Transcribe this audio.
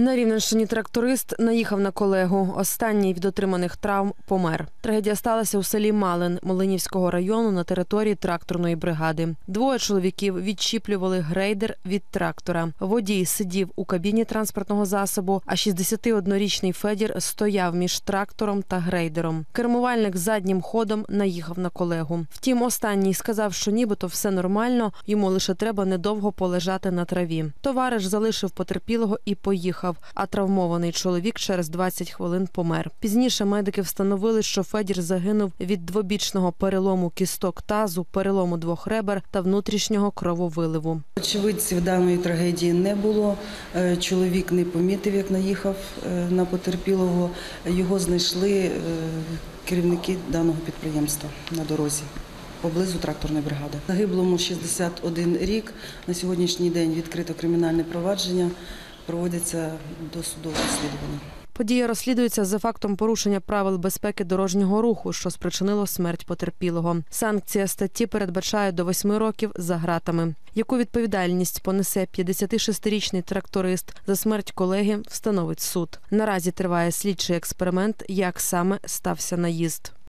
На Рівненщині тракторист наїхав на колегу. Останній від отриманих травм помер. Трагедія сталася у селі Малин Малинівського району на території тракторної бригади. Двоє чоловіків відчіплювали грейдер від трактора. Водій сидів у кабіні транспортного засобу, а 61-річний Федір стояв між трактором та грейдером. Кермувальник заднім ходом наїхав на колегу. Втім, останній сказав, що нібито все нормально, йому лише треба недовго полежати на траві. Товариш залишив потерпілого і поїхав. А травмований чоловік через 20 хвилин помер. Пізніше медики встановили, що Федір загинув від двобічного перелому кісток тазу, перелому двох ребер та внутрішнього крововиливу. Очевидців даної трагедії не було. Е, Чоловік не помітив, як наїхав е, на потерпілого. Його знайшли е, керівники даного підприємства на дорозі. Поблизу тракторної бригади. Загиблому 61 рік. На сьогоднішній день відкрито кримінальне провадження. Проводяться досудове розслідування. Подія розслідується за фактом порушення правил безпеки дорожнього руху, що спричинило смерть потерпілого. Санкція статті передбачає до восьми років за гратами. Яку відповідальність понесе 56-річний тракторист за смерть колеги, встановить суд. Наразі триває слідчий експеримент, як саме стався наїзд.